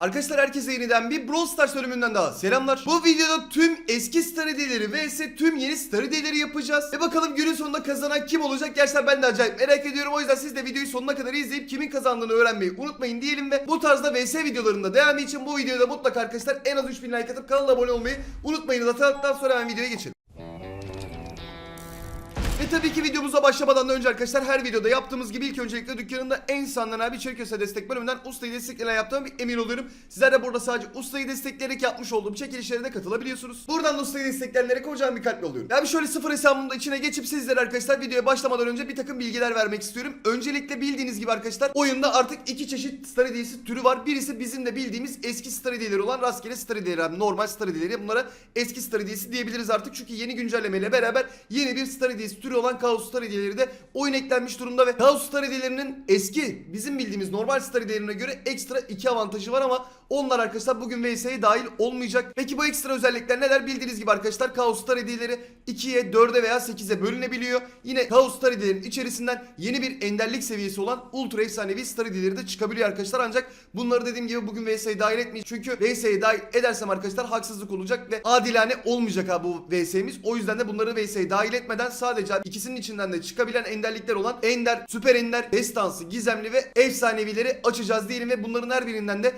Arkadaşlar herkese yeniden bir Brawl Stars bölümünden daha selamlar. Bu videoda tüm eski star hediyeleri vs tüm yeni star yapacağız. Ve bakalım günün sonunda kazanan kim olacak? Gerçekten ben de acayip merak ediyorum. O yüzden siz de videoyu sonuna kadar izleyip kimin kazandığını öğrenmeyi unutmayın diyelim ve bu tarzda vs videolarında devamı için bu videoda mutlaka arkadaşlar en az 3000 like atıp kanala abone olmayı unutmayın. Zaten sonra hemen videoya geçelim. Tabii ki videomuza başlamadan da önce arkadaşlar her videoda yaptığımız gibi ilk öncelikle dükkanında en sandığın abi içerik köse destek bölümünden ustayı destekleyen yaptığım bir emin oluyorum. Sizler de burada sadece ustayı destekleyerek yapmış olduğum çekilişlere de katılabiliyorsunuz. Buradan da ustayı destekleyenlere kocaman bir kalp yolluyorum. Yani şöyle sıfır hesabımda içine geçip sizlere arkadaşlar videoya başlamadan önce bir takım bilgiler vermek istiyorum. Öncelikle bildiğiniz gibi arkadaşlar oyunda artık iki çeşit star türü var. Birisi bizim de bildiğimiz eski star olan rastgele star abi normal star. Bunlara eski star diyebiliriz artık. Çünkü yeni güncellemeyle beraber yeni bir star türü olan Kaos Star hediyeleri de oyun eklenmiş durumda ve Kaos Star hediyelerinin eski bizim bildiğimiz normal Star hediyelerine göre ekstra iki avantajı var ama onlar arkadaşlar bugün VS'ye dahil olmayacak. Peki bu ekstra özellikler neler? Bildiğiniz gibi arkadaşlar Kaos Star hediyeleri 2'ye, 4'e veya 8'e bölünebiliyor. Yine Kaos Star hediyelerinin içerisinden yeni bir enderlik seviyesi olan Ultra Efsanevi Star hediyeleri de çıkabiliyor arkadaşlar. Ancak bunları dediğim gibi bugün VS'ye dahil etmeyeceğim. Çünkü VS'ye dahil edersem arkadaşlar haksızlık olacak ve adilane olmayacak abi bu VS'miz. O yüzden de bunları VS'ye dahil etmeden sadece ikisinin içinden de çıkabilen enderlikler olan Ender, Süper Ender, Destansı, Gizemli ve Efsanevileri açacağız diyelim ve bunların her birinden de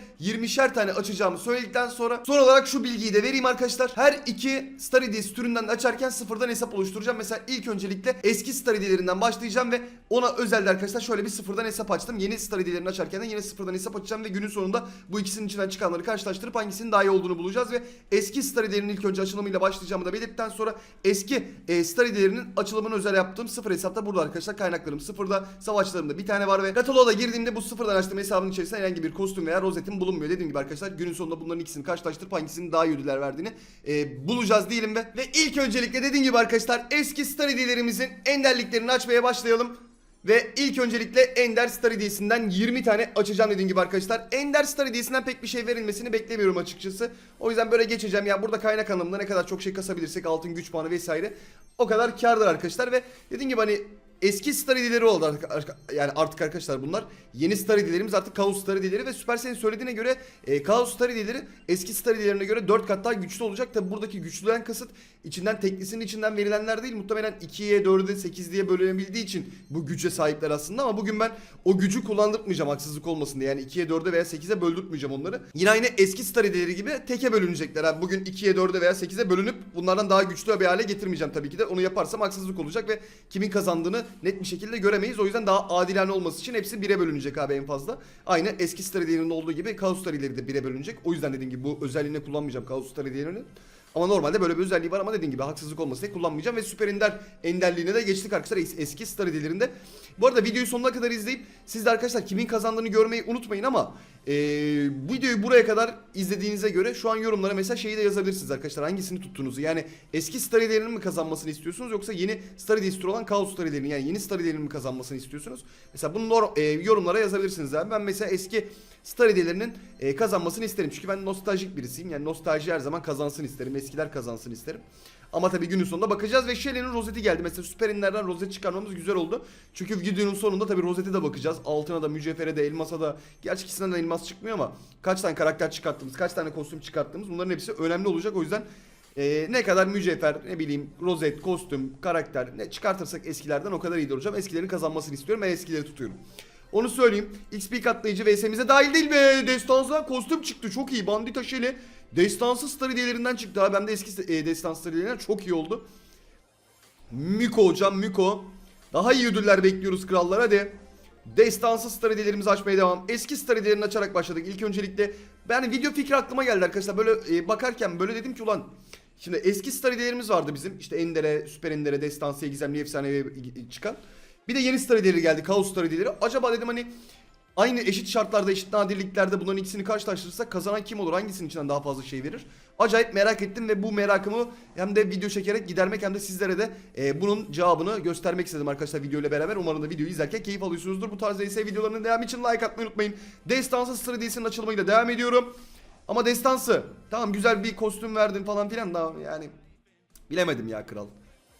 20'şer tane açacağımı söyledikten sonra son olarak şu bilgiyi de vereyim arkadaşlar. Her iki Star Hediyesi türünden de açarken sıfırdan hesap oluşturacağım. Mesela ilk öncelikle eski Star Hediyelerinden başlayacağım ve ona özel de arkadaşlar şöyle bir sıfırdan hesap açtım. Yeni Star Hediyelerini açarken de yine sıfırdan hesap açacağım ve günün sonunda bu ikisinin içinden çıkanları karşılaştırıp hangisinin daha iyi olduğunu bulacağız ve eski Star ilk önce açılımıyla başlayacağımı da belirttikten sonra eski e, Star açılımını özel yaptığım sıfır hesapta burada arkadaşlar kaynaklarım sıfırda savaşlarımda bir tane var ve kataloğa da girdiğimde bu sıfırdan açtığım hesabın içerisinde herhangi bir kostüm veya rozetim bulunmuyor. Dediğim gibi arkadaşlar günün sonunda bunların ikisini karşılaştırıp hangisinin daha iyi ödüller verdiğini e, bulacağız diyelim ve ve ilk öncelikle dediğim gibi arkadaşlar eski Star Hediyelerimizin enderliklerini açmaya başlayalım. Ve ilk öncelikle Ender Star hediyesinden 20 tane açacağım dediğim gibi arkadaşlar. Ender Star hediyesinden pek bir şey verilmesini beklemiyorum açıkçası. O yüzden böyle geçeceğim. Ya burada kaynak anlamında ne kadar çok şey kasabilirsek altın güç puanı vesaire o kadar kardır arkadaşlar ve dediğim gibi hani eski star hediyeleri oldu artık, yani artık arkadaşlar bunlar. Yeni star hediyelerimiz artık Kaos star hediyeleri ve Supercell'in söylediğine göre e, Kaos star hediyeleri eski star hediyelerine göre 4 kat daha güçlü olacak. Tabi buradaki güçlüden kasıt içinden teklisinin içinden verilenler değil. Muhtemelen 2'ye 4'e 8 diye bölünebildiği için bu güce sahipler aslında. Ama bugün ben o gücü kullandırtmayacağım haksızlık olmasın diye. Yani 2'ye 4'e veya 8'e böldürtmeyeceğim onları. Yine aynı eski star hediyeleri gibi teke bölünecekler. Abi bugün 2'ye 4'e veya 8'e bölünüp bunlardan daha güçlü bir hale getirmeyeceğim tabii ki de. Onu yaparsam haksızlık olacak ve kimin kazandığını net bir şekilde göremeyiz. O yüzden daha adilane olması için hepsi 1'e bölünecek abi en fazla. Aynı eski Star Hediyelerinin olduğu gibi Kaos Star Hediyeleri de 1'e bölünecek. O yüzden dediğim gibi bu özelliğini kullanmayacağım Kaos Star Hediyelerini. Ama normalde böyle bir özelliği var ama dediğim gibi haksızlık olmasın diye kullanmayacağım. Ve Süper Ender enderliğine de geçtik arkadaşlar es- eski Star Hediyelerinde. Bu arada videoyu sonuna kadar izleyip siz de arkadaşlar kimin kazandığını görmeyi unutmayın ama bu videoyu buraya kadar izlediğinize göre şu an yorumlara mesela şeyi de yazabilirsiniz arkadaşlar hangisini tuttuğunuzu. Yani eski Star Hediyelerinin mi kazanmasını istiyorsunuz yoksa yeni türü olan Kaos Star Hediyelerinin yani yeni Star Hediyelerinin mi kazanmasını istiyorsunuz? Mesela bunu eee, yorumlara yazabilirsiniz abi. Ben mesela eski Star hediyelerinin e, kazanmasını isterim. Çünkü ben nostaljik birisiyim. Yani nostalji her zaman kazansın isterim. Eskiler kazansın isterim. Ama tabii günün sonunda bakacağız ve Shelly'nin rozeti geldi. Mesela Süperinlerden rozet çıkarmamız güzel oldu. Çünkü videonun sonunda tabii rozete de bakacağız. Altına da, mücevhere de, elmasa da. Gerçi ikisinden de elmas çıkmıyor ama kaç tane karakter çıkarttığımız, kaç tane kostüm çıkarttığımız bunların hepsi önemli olacak. O yüzden e, ne kadar mücevher, ne bileyim rozet, kostüm, karakter ne çıkartırsak eskilerden o kadar iyi olacağım. Eskilerin kazanmasını istiyorum. Ben eskileri tutuyorum. Onu söyleyeyim. XP katlayıcı VS'mize dahil değil be. Destansı'dan kostüm çıktı. Çok iyi. Bandita Shelly. Destansı Star hediyelerinden çıktı. Ha, ben de eski e, Destansı Star hediyelerinden çok iyi oldu. Miko hocam Miko. Daha iyi ödüller bekliyoruz krallar hadi. Destansı star hediyelerimizi açmaya devam. Eski star hediyelerini açarak başladık. İlk öncelikle ben video fikri aklıma geldi arkadaşlar. Böyle e, bakarken böyle dedim ki ulan Şimdi eski star hediyelerimiz vardı bizim. İşte Ender'e, Süper Ender'e, Destansı'ya, Gizemli, Efsane'ye çıkan. Bir de yeni star hediyeleri geldi. Kaos star hediyeleri. Acaba dedim hani aynı eşit şartlarda, eşit nadirliklerde bunların ikisini karşılaştırırsak kazanan kim olur? Hangisinin içinden daha fazla şey verir? Acayip merak ettim ve bu merakımı hem de video çekerek gidermek hem de sizlere de e, bunun cevabını göstermek istedim arkadaşlar video ile beraber. Umarım da videoyu izlerken keyif alıyorsunuzdur. Bu tarz VS videolarının devamı için like atmayı unutmayın. Destansı Star Hediyesi'nin açılımıyla devam ediyorum. Ama Destansı tamam güzel bir kostüm verdin falan filan da yani bilemedim ya kral.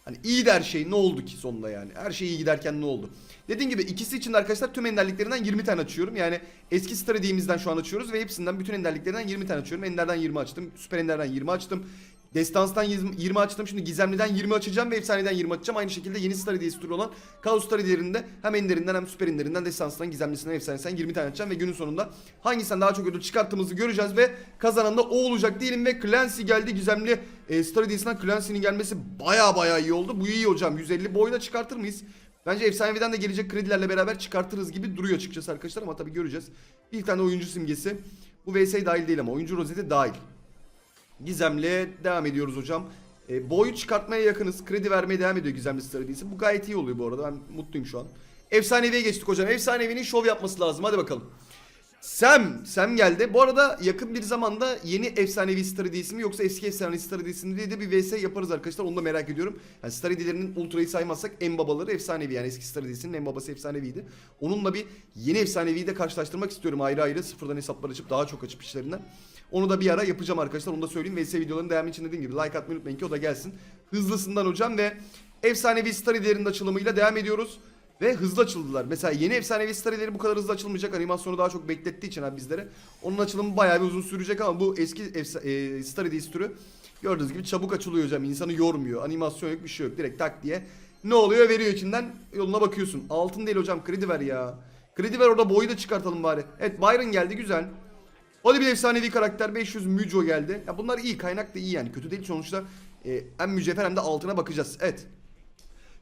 Hani iyi de şey ne oldu ki sonunda yani? Her şey iyi giderken ne oldu? Dediğim gibi ikisi için de arkadaşlar tüm enderliklerinden 20 tane açıyorum. Yani eski stratejimizden şu an açıyoruz ve hepsinden bütün enderliklerinden 20 tane açıyorum. Enderden 20 açtım. Süper enderden 20 açtım. Destans'tan 20 açtım. Şimdi Gizemli'den 20 açacağım ve Efsane'den 20 açacağım. Aynı şekilde yeni Star hediyesi türü olan Kaos Star hediyelerinde hem Ender'inden hem Süper Ender'inden Destans'tan Gizemlisinden Efsanesinden 20 tane açacağım. Ve günün sonunda hangisinden daha çok ödül çıkarttığımızı göreceğiz ve kazanan da o olacak diyelim. Ve Clancy geldi. Gizemli e, Star hediyesinden Clancy'nin gelmesi baya baya iyi oldu. Bu iyi hocam. 150 boyuna çıkartır mıyız? Bence Efsanevi'den de gelecek kredilerle beraber çıkartırız gibi duruyor açıkçası arkadaşlar ama tabii göreceğiz. Bir tane oyuncu simgesi. Bu VS dahil değil ama oyuncu rozeti dahil. Gizem'le devam ediyoruz hocam. E, boyu çıkartmaya yakınız. Kredi vermeye devam ediyor Gizemli Stradisi. Bu gayet iyi oluyor bu arada. Ben mutluyum şu an. Efsanevi'ye geçtik hocam. Efsanevi'nin şov yapması lazım. Hadi bakalım. Sam, Sam geldi. Bu arada yakın bir zamanda yeni efsanevi Star hediyesi mi yoksa eski efsanevi Star hediyesi mi diye de bir vs yaparız arkadaşlar. Onu da merak ediyorum. Yani Star hediyelerinin ultrayı saymazsak en babaları efsanevi yani eski Star hediyesinin en babası efsaneviydi. Onunla bir yeni efsaneviyi de karşılaştırmak istiyorum ayrı ayrı. Sıfırdan hesaplar açıp daha çok açıp işlerinden. Onu da bir ara yapacağım arkadaşlar. Onu da söyleyeyim. VS videoların devamı için dediğim gibi like atmayı unutmayın ki o da gelsin. Hızlısından hocam ve efsanevi Star açılımıyla devam ediyoruz. Ve hızlı açıldılar. Mesela yeni efsanevi starları bu kadar hızlı açılmayacak. Animasyonu daha çok beklettiği için abi bizlere. Onun açılımı bayağı bir uzun sürecek ama bu eski e, Star türü gördüğünüz gibi çabuk açılıyor hocam. İnsanı yormuyor. Animasyon yok bir şey yok. Direkt tak diye. Ne oluyor veriyor içinden yoluna bakıyorsun. Altın değil hocam kredi ver ya. Kredi ver orada boyu da çıkartalım bari. Evet Byron geldi güzel. Da bir efsanevi karakter 500 Müco geldi. Ya bunlar iyi kaynak da iyi yani kötü değil sonuçta. E, hem mücevher hem de altına bakacağız. Evet.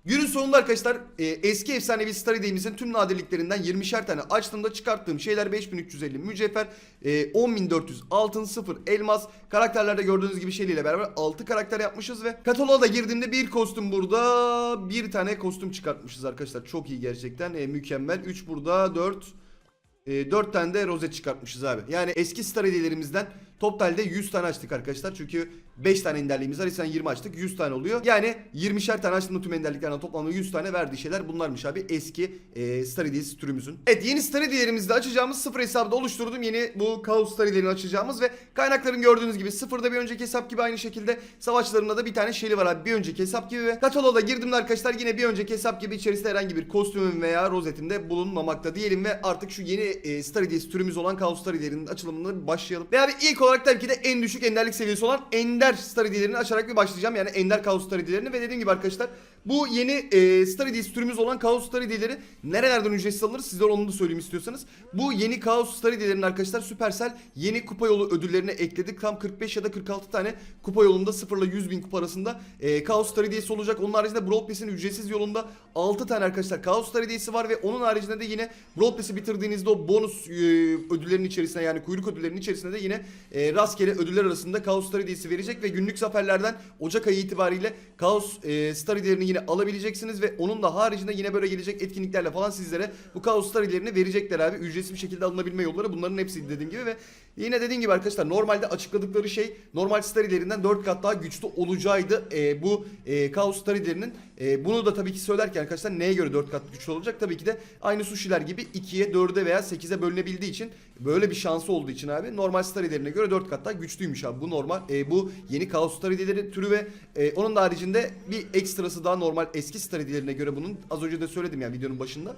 Günün sonunda arkadaşlar e, eski efsanevi Star hediyemizin tüm nadirliklerinden 20'şer tane açtığımda çıkarttığım şeyler 5350 mücevher, e, 10400 altın, 0 elmas, karakterlerde gördüğünüz gibi şeyliyle beraber 6 karakter yapmışız ve kataloğa da girdiğimde bir kostüm burada, bir tane kostüm çıkartmışız arkadaşlar. Çok iyi gerçekten, e, mükemmel. 3 burada, 4 e, 4 tane de rozet çıkartmışız abi. Yani eski star hediyelerimizden totalde 100 tane açtık arkadaşlar. Çünkü 5 tane enderliğimiz var. Sen 20 açtık. 100 tane oluyor. Yani 20'şer tane açtığında tüm enderliklerden toplamda 100 tane verdiği şeyler bunlarmış abi. Eski e, star hediyesi türümüzün. Evet yeni star hediyelerimizde açacağımız sıfır hesabı da oluşturdum. Yeni bu kaos star hediyelerini açacağımız ve kaynakların gördüğünüz gibi sıfırda bir önceki hesap gibi aynı şekilde savaşlarında da bir tane şeyli var abi. Bir önceki hesap gibi ve kataloğa girdim arkadaşlar yine bir önceki hesap gibi içerisinde herhangi bir kostümüm veya rozetim de bulunmamakta diyelim ve artık şu yeni e, star hediyesi türümüz olan kaos star hediyelerinin açılımına başlayalım. Ve abi ilk olarak tabii ki de en düşük enderlik seviyesi olan ender star hediyelerini açarak bir başlayacağım. Yani ender kaos star hediyelerini ve dediğim gibi arkadaşlar bu yeni e, hediyesi türümüz olan kaos star hediyeleri nerelerden ücretsiz alınır sizlere onu da söyleyeyim istiyorsanız. Bu yeni kaos star hediyelerini arkadaşlar Supercell yeni kupa yolu ödüllerine ekledik. Tam 45 ya da 46 tane kupa yolunda 0 ile 100 bin kupa arasında e, kaos star hediyesi olacak. Onun haricinde Brawl Pass'in ücretsiz yolunda 6 tane arkadaşlar kaos star hediyesi var ve onun haricinde de yine Brawl Pass'i bitirdiğinizde o bonus e, ödüllerin içerisine yani kuyruk ödüllerinin içerisinde de yine e, rastgele ödüller arasında kaos star hediyesi verecek ve günlük zaferlerden Ocak ayı itibariyle kaos e, star hediyelerini yine alabileceksiniz ve onun da haricinde yine böyle gelecek etkinliklerle falan sizlere bu kaos star hediyelerini verecekler abi. Ücretsiz bir şekilde alınabilme yolları bunların hepsi dediğim gibi ve yine dediğim gibi arkadaşlar normalde açıkladıkları şey normal star hediyelerinden 4 kat daha güçlü olacağıydı e, bu e, kaos star hediyelerinin. E, bunu da tabii ki söylerken arkadaşlar neye göre 4 kat güçlü olacak? Tabii ki de aynı sushi'ler gibi 2'ye 4'e veya 8'e bölünebildiği için böyle bir şansı olduğu için abi normal star hediyelerine göre 4 kat daha güçlüymüş abi. Bu normal e, bu yeni kaos star hediyeleri türü ve e, onun da haricinde bir ekstrası daha normal eski star hediyelerine göre bunun az önce de söyledim yani videonun başında.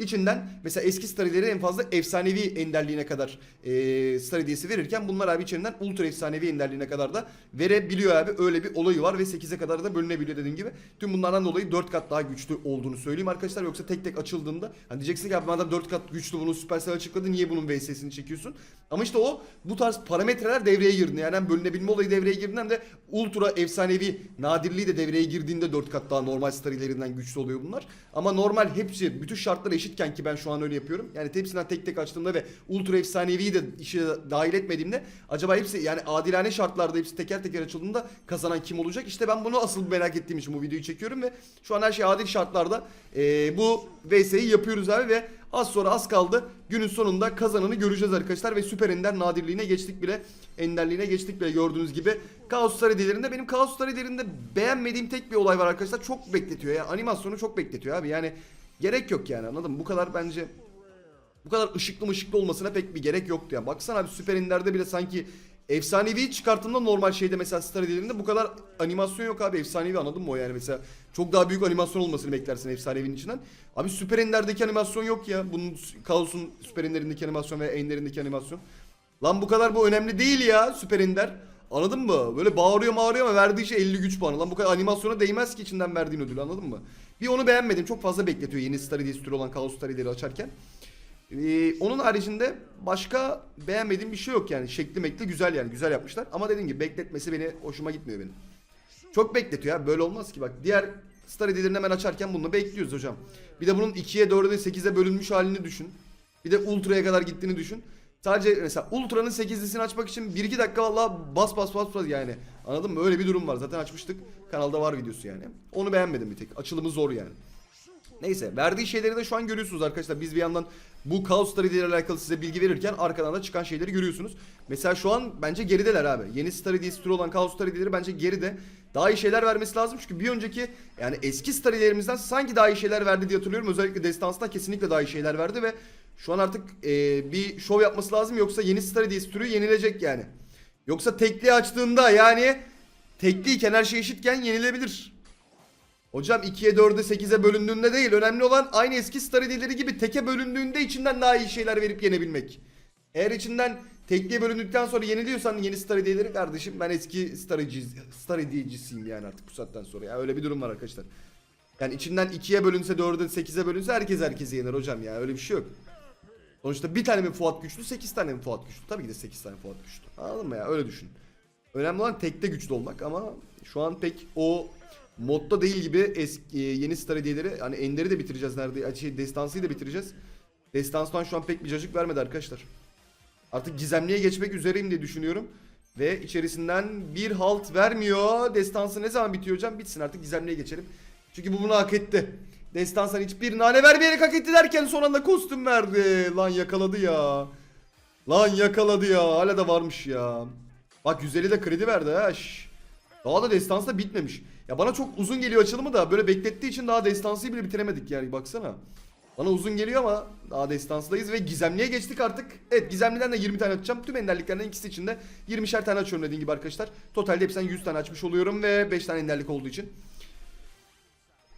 İçinden mesela eski star hediyeleri en fazla efsanevi enderliğine kadar e, star hediyesi verirken bunlar abi içerinden ultra efsanevi enderliğine kadar da verebiliyor abi. Öyle bir olayı var ve 8'e kadar da bölünebiliyor dediğim gibi. Tüm bunlardan dolayı 4 kat daha güçlü olduğunu söyleyeyim arkadaşlar. Yoksa tek tek açıldığında hani diyeceksin ki abi madem 4 kat güçlü bunu Supercell açıkladı niye bunun VS'sini çekiyorsun? Ama işte o bu tarz parametreler devreye girdi. Yani hem bölünebilme olayı devreye girdi hem de ultra efsanevi nadirliği de devreye girdiğinde 4 kat daha normal star hediyelerinden güçlü oluyor bunlar. Ama normal hepsi bütün şartlar eşitken ki ben şu an öyle yapıyorum. Yani hepsinden tek tek açtığımda ve ultra efsaneviyi de işe dahil etmediğimde acaba hepsi yani adilane şartlarda hepsi teker teker açıldığında kazanan kim olacak? İşte ben bunu asıl merak ettiğim için bu videoyu çekiyorum ve şu an her şey adil şartlarda e, bu VS'yi yapıyoruz abi ve az sonra az kaldı. Günün sonunda kazananı göreceğiz arkadaşlar ve süper ender nadirliğine geçtik bile. Enderliğine geçtik bile gördüğünüz gibi. Kaos Star benim Kaos Star beğenmediğim tek bir olay var arkadaşlar. Çok bekletiyor ya. Animasyonu çok bekletiyor abi. Yani gerek yok yani anladın mı? Bu kadar bence bu kadar ışıklı ışıklı olmasına pek bir gerek yoktu ya. Baksana abi Süper Ender'de bile sanki efsanevi çıkarttığında normal şeyde mesela Star Ediler'inde bu kadar animasyon yok abi. Efsanevi anladın mı o yani mesela. Çok daha büyük animasyon olmasını beklersin efsanevinin içinden. Abi Süper Ender'deki animasyon yok ya. Bunun Kaos'un Süper Ender'indeki animasyon ve Ender'indeki animasyon. Lan bu kadar bu önemli değil ya Süper Ender. Anladın mı? Böyle bağırıyor bağırıyor ama verdiği şey 50 güç puanı. Lan bu kadar animasyona değmez ki içinden verdiğin ödül anladın mı? Bir onu beğenmedim. Çok fazla bekletiyor yeni Star Edition olan Chaos Star açarken. Ee, onun haricinde başka beğenmediğim bir şey yok yani. Şekli mekli güzel yani. Güzel yapmışlar. Ama dediğim gibi bekletmesi beni hoşuma gitmiyor benim. Çok bekletiyor ya. Böyle olmaz ki bak. Diğer Star Edition'ı hemen açarken bunu bekliyoruz hocam. Bir de bunun 2'ye 4'e 8'e bölünmüş halini düşün. Bir de Ultra'ya kadar gittiğini düşün. Sadece mesela Ultra'nın 8'lisini açmak için 1-2 dakika valla bas bas bas bas yani. Anladın mı? Öyle bir durum var. Zaten açmıştık. Kanalda var videosu yani. Onu beğenmedim bir tek. Açılımı zor yani. Neyse verdiği şeyleri de şu an görüyorsunuz arkadaşlar. Biz bir yandan bu Chaos ile alakalı size bilgi verirken arkadan da çıkan şeyleri görüyorsunuz. Mesela şu an bence gerideler abi. Yeni Star Hediyesi türü olan Chaos Star Hediyeleri bence geride. Daha iyi şeyler vermesi lazım çünkü bir önceki yani eski Star Hediyelerimizden sanki daha iyi şeyler verdi diye hatırlıyorum. Özellikle Destans'ta kesinlikle daha iyi şeyler verdi ve şu an artık e, bir şov yapması lazım yoksa yeni Star Hediyesi türü yenilecek yani. Yoksa tekli açtığında yani tekliyken her şey eşitken yenilebilir. Hocam 2'ye 4'e 8'e bölündüğünde değil. Önemli olan aynı eski Star Hediyeleri gibi teke bölündüğünde içinden daha iyi şeyler verip yenebilmek. Eğer içinden tekliye bölündükten sonra yeniliyorsan yeni Star Hediyeleri kardeşim ben eski Hediyecisiyim yani artık bu saatten sonra. Ya öyle bir durum var arkadaşlar. Yani içinden 2'ye bölünse 4'e 8'e bölünse herkes herkese yener hocam ya öyle bir şey yok. Sonuçta bir tane mi Fuat güçlü 8 tane mi Fuat güçlü? Tabii ki de 8 tane Fuat güçlü. Anladın mı ya öyle düşün. Önemli olan tekte güçlü olmak ama şu an pek o modda değil gibi eski yeni star hediyeleri hani Ender'i de bitireceğiz nerede şey Destansı'yı da bitireceğiz. Destans'tan şu an pek bir cacık vermedi arkadaşlar. Artık gizemliğe geçmek üzereyim diye düşünüyorum. Ve içerisinden bir halt vermiyor. Destansı ne zaman bitiyor hocam? Bitsin artık gizemliğe geçelim. Çünkü bu bunu hak etti. Destansan hiçbir nane vermeyerek hak etti derken son anda kostüm verdi. Lan yakaladı ya. Lan yakaladı ya. Hala da varmış ya. Bak 150 de kredi verdi ha. Daha da destansı da bitmemiş. Ya bana çok uzun geliyor açılımı da böyle beklettiği için daha destansıyı bile bitiremedik yani baksana. Bana uzun geliyor ama daha destansdayız ve gizemliye geçtik artık. Evet gizemliden de 20 tane açacağım. Tüm enderliklerden ikisi için de 20'şer tane açıyorum dediğim gibi arkadaşlar. Totalde hepsinden 100 tane açmış oluyorum ve 5 tane enderlik olduğu için.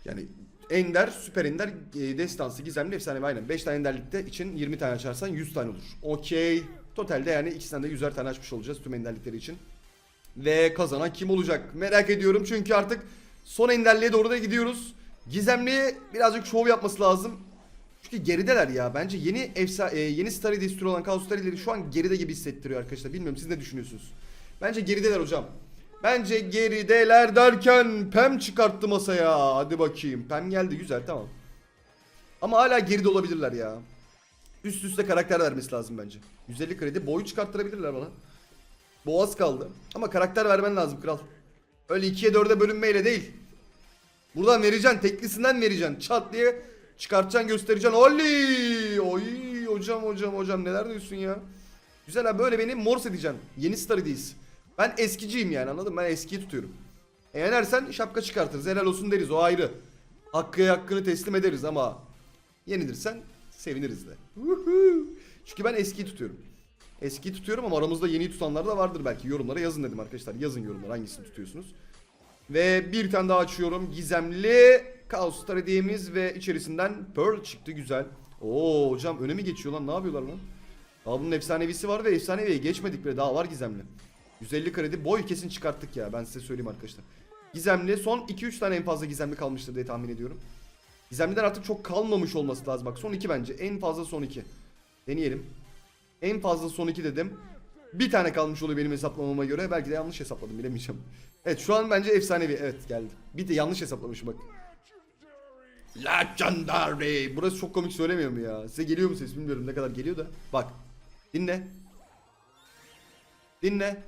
Yani Ender, Süper Ender, e, Destansı, Gizemli, Efsanevi aynen. 5 tane enderlikte için 20 tane açarsan 100 tane olur. Okey. Totalde yani ikisinden de 100'er tane açmış olacağız tüm enderlikleri için. Ve kazanan kim olacak? Merak ediyorum çünkü artık son enderliğe doğru da gidiyoruz. Gizemli birazcık şov yapması lazım. Çünkü gerideler ya. Bence yeni efsa e, yeni Star Edistri olan Chaos Star'leri şu an geride gibi hissettiriyor arkadaşlar. Bilmiyorum siz ne düşünüyorsunuz? Bence gerideler hocam. Bence gerideler derken Pem çıkarttı masaya. Hadi bakayım. Pem geldi güzel tamam. Ama hala geride olabilirler ya. Üst üste karakter vermesi lazım bence. 150 kredi boyu çıkarttırabilirler bana. Boğaz kaldı. Ama karakter vermen lazım kral. Öyle 2'ye 4'e bölünmeyle değil. Buradan vereceksin. Teklisinden vereceksin. Çat diye çıkartacaksın göstereceksin. Oley! Oy hocam hocam hocam neler diyorsun ya. Güzel abi böyle beni morse edeceksin. Yeni star'ıyız. Ben eskiciyim yani anladın mı? Ben eskiyi tutuyorum. E yenersen şapka çıkartırız. Helal olsun deriz o ayrı. Hakkı hakkını teslim ederiz ama yenilirsen seviniriz de. Çünkü ben eskiyi tutuyorum. Eskiyi tutuyorum ama aramızda yeni tutanlar da vardır belki. Yorumlara yazın dedim arkadaşlar. Yazın yorumlara hangisini tutuyorsunuz. Ve bir tane daha açıyorum. Gizemli Chaos Star hediyemiz ve içerisinden Pearl çıktı güzel. Oo hocam öne mi geçiyor lan? Ne yapıyorlar lan? Daha bunun efsanevisi var ve efsaneviye geçmedik bile. Daha var gizemli. 150 kredi boy kesin çıkarttık ya. Ben size söyleyeyim arkadaşlar. Gizemli son 2-3 tane en fazla gizemli kalmıştır diye tahmin ediyorum. Gizemliden artık çok kalmamış olması lazım. Bak son 2 bence. En fazla son 2. Deneyelim. En fazla son 2 dedim. Bir tane kalmış oluyor benim hesaplamama göre. Belki de yanlış hesapladım bilemeyeceğim. Evet şu an bence efsanevi. Evet geldi. Bir de yanlış hesaplamışım bak. Legendary. Burası çok komik söylemiyor mu ya? Size geliyor mu ses bilmiyorum ne kadar geliyor da. Bak. Dinle. Dinle.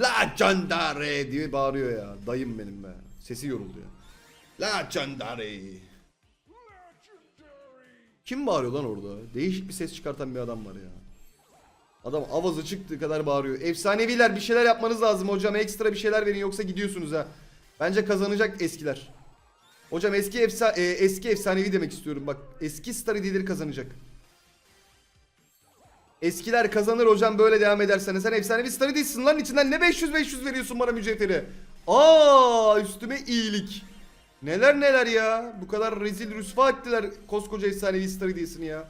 Legendary diye bağırıyor ya. Dayım benim be. Sesi yoruldu ya. Legendary. Kim bağırıyor lan orada? Değişik bir ses çıkartan bir adam var ya. Adam avazı çıktığı kadar bağırıyor. Efsaneviler bir şeyler yapmanız lazım hocam. Ekstra bir şeyler verin yoksa gidiyorsunuz ha. Bence kazanacak eskiler. Hocam eski efsa e, eski efsanevi demek istiyorum bak. Eski star kazanacak. Eskiler kazanır hocam böyle devam edersen. Sen efsanevi starı değilsin lan. içinden ne 500-500 veriyorsun bana mücevheri. Aa üstüme iyilik. Neler neler ya. Bu kadar rezil rüsva ettiler koskoca efsanevi starı değilsin ya.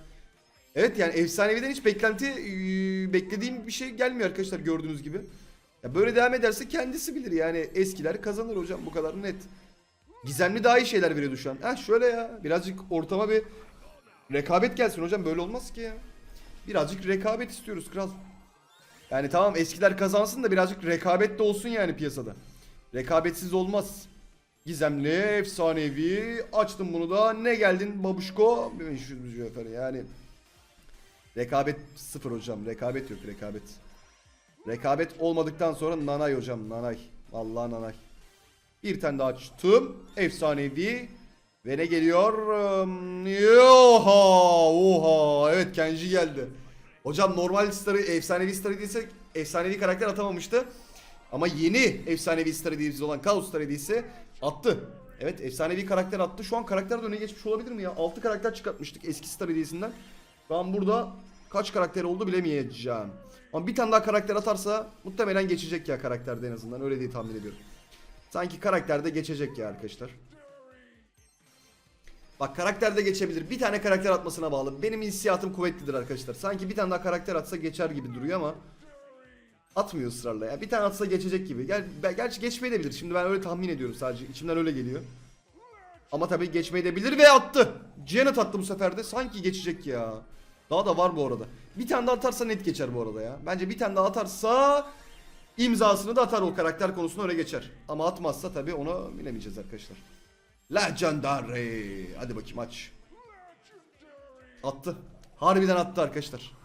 Evet yani efsaneviden hiç beklenti eee, beklediğim bir şey gelmiyor arkadaşlar gördüğünüz gibi. Ya böyle devam ederse kendisi bilir yani eskiler kazanır hocam bu kadar net. Gizemli daha iyi şeyler veriyordu şu an. Ha şöyle ya birazcık ortama bir rekabet gelsin hocam böyle olmaz ki ya. Birazcık rekabet istiyoruz kral. Yani tamam eskiler kazansın da birazcık rekabet de olsun yani piyasada. Rekabetsiz olmaz. Gizemli, efsanevi. Açtım bunu da. Ne geldin babuşko? 500 mücevher yani. Rekabet sıfır hocam. Rekabet yok rekabet. Rekabet olmadıktan sonra nanay hocam nanay. Vallahi nanay. Bir tane daha açtım. Efsanevi. Ve ne geliyor? Oha! Oha! Evet Kenji geldi. Hocam normal starı, efsanevi starı değilse efsanevi karakter atamamıştı. Ama yeni efsanevi star hediyesi olan Chaos star hediyesi attı. Evet efsanevi karakter attı. Şu an karakter de öne geçmiş olabilir mi ya? 6 karakter çıkartmıştık eski star hediyesinden. An burada kaç karakter oldu bilemeyeceğim. Ama bir tane daha karakter atarsa muhtemelen geçecek ya karakterde en azından. Öyle diye tahmin ediyorum. Sanki karakterde geçecek ya arkadaşlar. Bak karakterde geçebilir. Bir tane karakter atmasına bağlı. Benim hissiyatım kuvvetlidir arkadaşlar. Sanki bir tane daha karakter atsa geçer gibi duruyor ama atmıyor ısrarla ya. Bir tane atsa geçecek gibi. Gel, gerçi geçmeyebilir. Şimdi ben öyle tahmin ediyorum sadece. İçimden öyle geliyor. Ama tabii geçmeyebilir ve attı. Janet attı bu sefer de. Sanki geçecek ya. Daha da var bu arada. Bir tane daha atarsa net geçer bu arada ya. Bence bir tane daha atarsa imzasını da atar o karakter konusunda öyle geçer. Ama atmazsa tabii onu bilemeyeceğiz arkadaşlar. Legendary. Hadi bakayım aç. Attı. Harbiden attı arkadaşlar.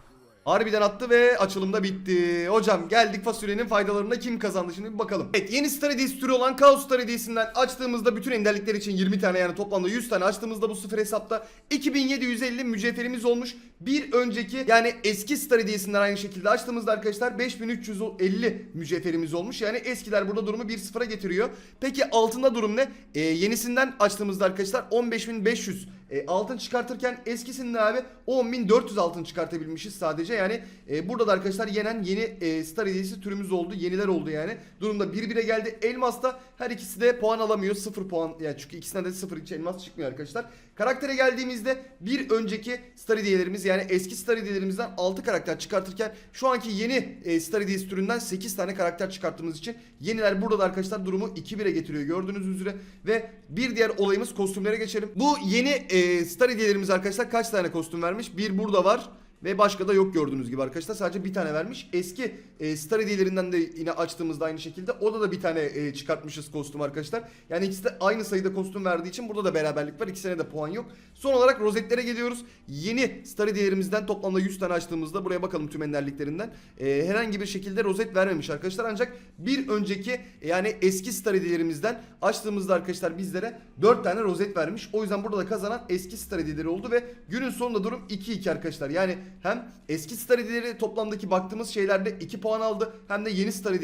Harbiden attı ve açılım da bitti. Hocam geldik fasulyenin faydalarına kim kazandı şimdi bir bakalım. Evet yeni Star Hediyesi türü olan Chaos Star Hediyesi'nden açtığımızda bütün enderlikler için 20 tane yani toplamda 100 tane açtığımızda bu sıfır hesapta 2750 mücevherimiz olmuş. Bir önceki yani eski Star Hediyesi'nden aynı şekilde açtığımızda arkadaşlar 5350 mücevherimiz olmuş. Yani eskiler burada durumu 1-0'a getiriyor. Peki altında durum ne? Ee, yenisinden açtığımızda arkadaşlar 15500 e, altın çıkartırken eskisinde abi 10.400 altın çıkartabilmişiz sadece. Yani e, burada da arkadaşlar yenen yeni e, star hediyesi türümüz oldu. Yeniler oldu yani. Durumda 1-1'e geldi. Elmas'ta her ikisi de puan alamıyor. 0 puan yani çünkü ikisinden de 0 hiç elmas çıkmıyor arkadaşlar. Karaktere geldiğimizde bir önceki star hediyelerimiz yani eski star hediyelerimizden 6 karakter çıkartırken şu anki yeni e, star hediyesi türünden 8 tane karakter çıkarttığımız için yeniler burada da arkadaşlar durumu 2-1'e getiriyor gördüğünüz üzere ve bir diğer olayımız kostümlere geçelim. Bu yeni e, star hediyelerimiz arkadaşlar kaç tane kostüm vermiş? Bir burada var. Ve başka da yok gördüğünüz gibi arkadaşlar. Sadece bir tane vermiş. Eski e, star hediyelerinden de yine açtığımızda aynı şekilde. Orada da bir tane e, çıkartmışız kostüm arkadaşlar. Yani ikisi de aynı sayıda kostüm verdiği için burada da beraberlik var. İkisine de puan yok. Son olarak rozetlere geliyoruz. Yeni star hediyelerimizden toplamda 100 tane açtığımızda buraya bakalım tüm enderliklerinden. E, herhangi bir şekilde rozet vermemiş arkadaşlar. Ancak bir önceki e, yani eski star hediyelerimizden açtığımızda arkadaşlar bizlere 4 tane rozet vermiş. O yüzden burada da kazanan eski star hediyeleri oldu ve günün sonunda durum 2-2 arkadaşlar. Yani hem eski star toplamdaki baktığımız şeylerde 2 puan aldı. Hem de yeni star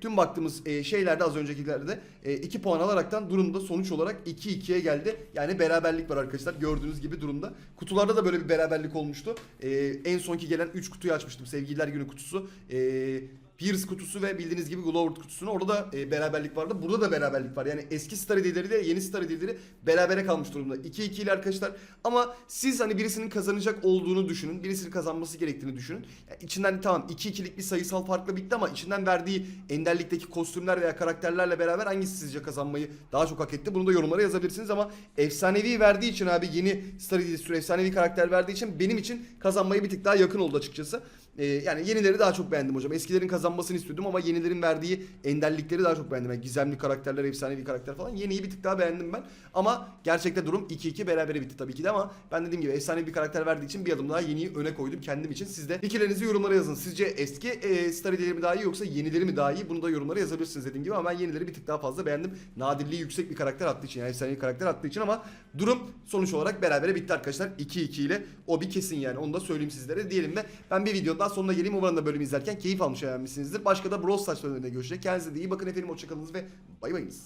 tüm baktığımız e, şeylerde az öncekilerde 2 puan alaraktan durumda sonuç olarak 2-2'ye geldi. Yani beraberlik var arkadaşlar gördüğünüz gibi durumda. Kutularda da böyle bir beraberlik olmuştu. E, en sonki gelen 3 kutuyu açmıştım. Sevgililer günü kutusu. E, Pierce kutusu ve bildiğiniz gibi Glover kutusunu orada da e, beraberlik vardı. Burada da beraberlik var. Yani eski star hediyeleri ile yeni star hediyeleri berabere kalmış durumda. 2-2 ile arkadaşlar. Ama siz hani birisinin kazanacak olduğunu düşünün. Birisinin kazanması gerektiğini düşünün. Yani içinden tamam 2-2'lik bir sayısal farkla bitti ama içinden verdiği enderlikteki kostümler veya karakterlerle beraber hangisi sizce kazanmayı daha çok hak etti? Bunu da yorumlara yazabilirsiniz ama efsanevi verdiği için abi yeni star hediyesi efsanevi karakter verdiği için benim için kazanmayı bir tık daha yakın oldu açıkçası. Ee, yani yenileri daha çok beğendim hocam. Eskilerin kazanmasını istiyordum ama yenilerin verdiği enderlikleri daha çok beğendim. Yani gizemli karakterler, efsanevi karakter falan. Yeniyi bir tık daha beğendim ben. Ama gerçekte durum 2-2 berabere bitti tabii ki de ama ben dediğim gibi efsanevi bir karakter verdiği için bir adım daha yeniyi öne koydum kendim için. Siz de fikirlerinizi yorumlara yazın. Sizce eski e, star mi daha iyi yoksa yenileri mi daha iyi? Bunu da yorumlara yazabilirsiniz dediğim gibi ama ben yenileri bir tık daha fazla beğendim. Nadirliği yüksek bir karakter attığı için yani efsanevi karakter attığı için ama durum sonuç olarak berabere bitti arkadaşlar. 2-2 ile o bir kesin yani onu da söyleyeyim sizlere. Diyelim ve ben bir videonun daha sonuna geleyim. Umarım da bölümü izlerken keyif almış beğenmişsinizdir. Başka da Brawl Stars bölümünde görüşecek. Kendinize de iyi bakın efendim. Hoşçakalınız ve bay bayınız.